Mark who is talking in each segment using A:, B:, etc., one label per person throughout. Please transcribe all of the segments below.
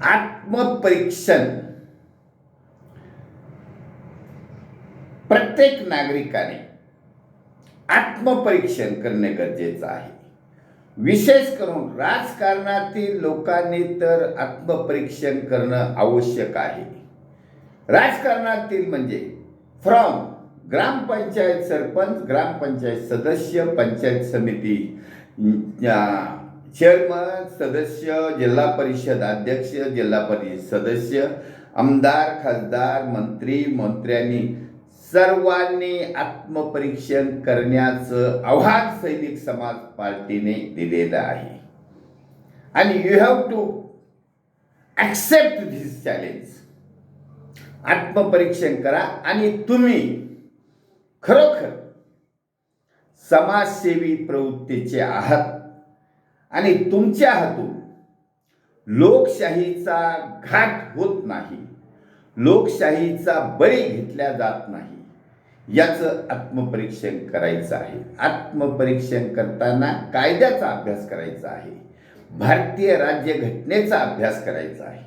A: आत्मपरीक्षण. प्रत्येक नागरिकाने आत्मपरीक्षण करणे गरजेचं आहे. विशेष करून राजकारणातील लोकांनी तर आत्मपरीक्षण करणं आवश्यक आहे. राजकारणातील म्हणजे फ्रॉम ग्रामपंचायत सरपंच ग्रामपंचायत सदस्य पंचायत समिती चेअरमन सदस्य जिल्हा परिषद अध्यक्ष जिल्हा परिषद सदस्य आमदार खासदार मंत्री मंत्र्यांनी सर्वांनी आत्मपरीक्षण करण्याचं आव्हान सैनिक समाज पार्टीने दिलेलं आहे. आणि you have to accept this challenge आत्मपरीक्षण करा आणि तुम्ही खरोखर समाजसेवी प्रवृत्तीचे आहात. आणि तुमच्या हातून लोकशाहीचा घाट होत नाही लोकशाहीचा बळी घेतला जात नाही याचं आत्मपरीक्षण करायचं आहे. आत्मपरीक्षण करताना कायद्याचा अभ्यास करायचा आहे. भारतीय राज्यघटनेचा अभ्यास करायचा आहे.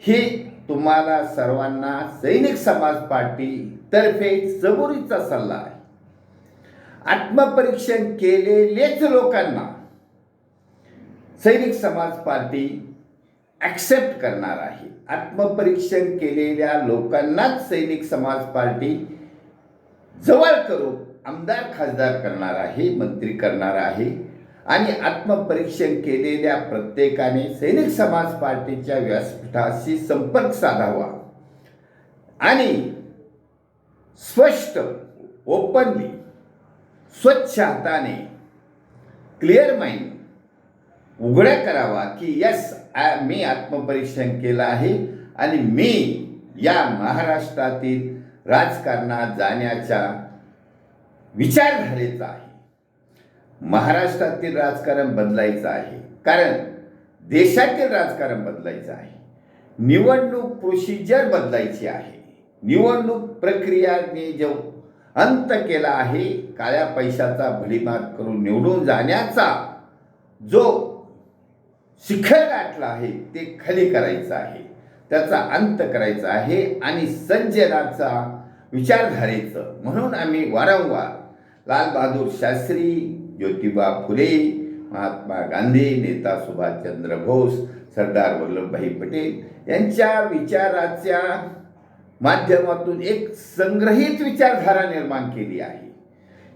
A: हे तुम्हाला सर्वांना सैनिक समाज पार्टी तर्फे सबुरीचा सल्ला आहे. आत्मपरीक्षण केलेलेच लोकांना सैनिक समाज पार्टी ॲक्सेप्ट करणार आहे. आत्मपरीक्षण केलेल्या लोकांनाच सैनिक समाज पार्टी जवळ करून आमदार खासदार करणार आहे मंत्री करणार आहे. आणि आत्मपरीक्षण केलेल्या प्रत्येकाने सैनिक समाज पार्टीच्या व्यासपीठाशी संपर्क साधावा. आणि स्पष्ट ओपनली स्वच्छ हाताने क्लिअर माइंड उघड्या करावा की यस मी आत्मपरीक्षण केलं आहे आणि मी या महाराष्ट्रातील राजकारणात जाण्याच्या विचारधारेचा आहे. महाराष्ट्रातील राजकारण बदलायचं आहे. कारण देशातील राजकारण बदलायचं आहे. निवडणूक प्रोसिजर बदलायची आहे. निवडणूक प्रक्रियाने जो अंत केला आहे काळ्या पैशाचा भडीमार करून निवडून जाण्याचा जो शिखर गाठला आहे ते खाली करायचं आहे. त्याचा अंत करायचा आहे आणि सज्जनाचा विचारधारेचं. म्हणून आम्ही वारंवार लालबहादूर शास्त्री ज्योतिबा फुले महात्मा गांधी नेता सुभाषचंद्र बोस सरदार वल्लभभाई पटेल यांच्या विचाराच्या माध्यमातून एक संग्रहित विचारधारा निर्माण केली आहे.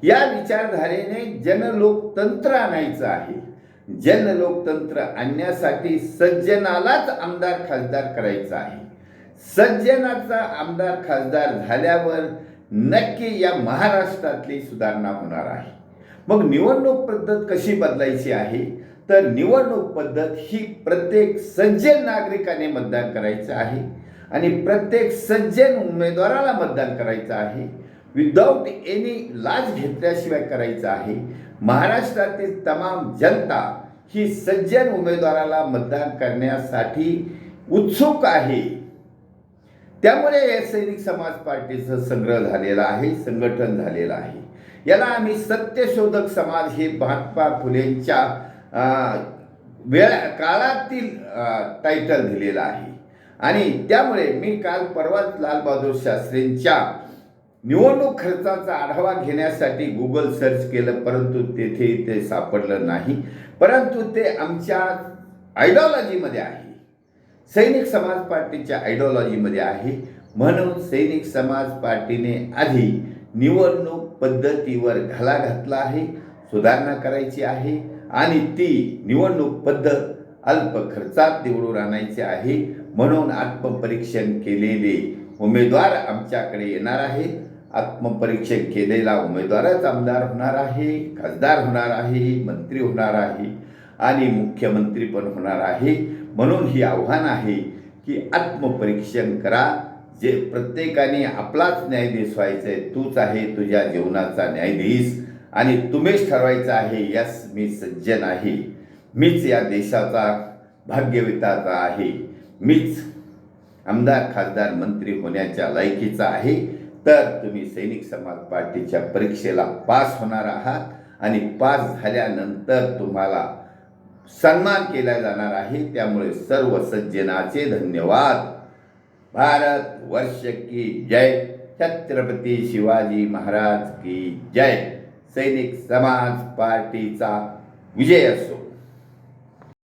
A: या विचारधारेने जनलोकतंत्र आणायचं आहे. जनलोकतंत्र आणण्यासाठी सज्जनालाच आमदार खासदार करायचा आहे. सज्जनाचा आमदार खासदार झाल्यावर नक्की या महाराष्ट्रातली सुधारणा होणार आहे. मग निवडणूक पद्धत कशी बदलायची आहे? तर निवडणूक पद्धत ही प्रत्येक सज्जन नागरिकाने मतदान करायचं आहे आणि प्रत्येक सज्जन उमेदवाराला मतदान करायचं आहे. विदाऊट एनी लाज घेतल्याशिवाय करायचं आहे. महाराष्ट्रातील तमाम जनता ही सज्जन उमेदवाराला मतदान करण्यासाठी उत्सुक आहे. त्यामुळे या सैनिक समाज पार्टीचं संग्रह झालेला आहे संघटन झालेलं आहे. याला आम्ही सत्यशोधक समाज हे महात्मा फुलेंच्या वेळ काळातील टायटल दिलेलं आहे. आणि त्यामुळे मी काल परवाच लालबहादूर शास्त्रींच्या निवडणूक खर्चाचा आढावा घेण्यासाठी गुगल सर्च केलं परंतु तेथे ते सापडलं नाही. परंतु ते आमच्या आयडिओलॉजीमध्ये आहे. सैनिक समाज पार्टीच्या आयडिओलॉजीमध्ये आहे. म्हणून सैनिक समाज पार्टीने आधी निवडणूक पद्धतीवर घाला घातला आहे सुधारणा करायची आहे आणि ती निवडणूक पद्धत अल्प खर्चात निवडून आणायची आहे. म्हणून आत्मपरीक्षण केलेले उमेदवार आमच्याकडे येणार आहेत. आत्मपरीक्षण केलेला उमेदवारच आमदार होणार आहे खासदार होणार आहे मंत्री होणार आहे आणि मुख्यमंत्री पण होणार आहे. म्हणून ही आव्हान आहे की आत्मपरीक्षण करा. जे प्रत्येकाने आपलाच न्यायाधीश व्हायचं आहे तूच आहे तुझ्या जीवनाचा न्यायाधीश आणि तुम्हीच ठरवायचं आहे यस मी सज्जन आहे. मीच या देशाचा भाग्यविताचा आहे. मीच आमदार खासदार मंत्री होण्याच्या लायकीचा आहे. तर तुम्ही सैनिक समाज पार्टीच्या परीक्षेला पास होणार आहात आणि पास झाल्यानंतर तुम्हाला सन्मान केला जाणार आहे. त्यामुळे सर्व सज्जनाचे धन्यवाद. भारत वर्ष की जय. छत्रपती शिवाजी महाराज की जय. सैनिक समाज पार्टीचा विजय असो.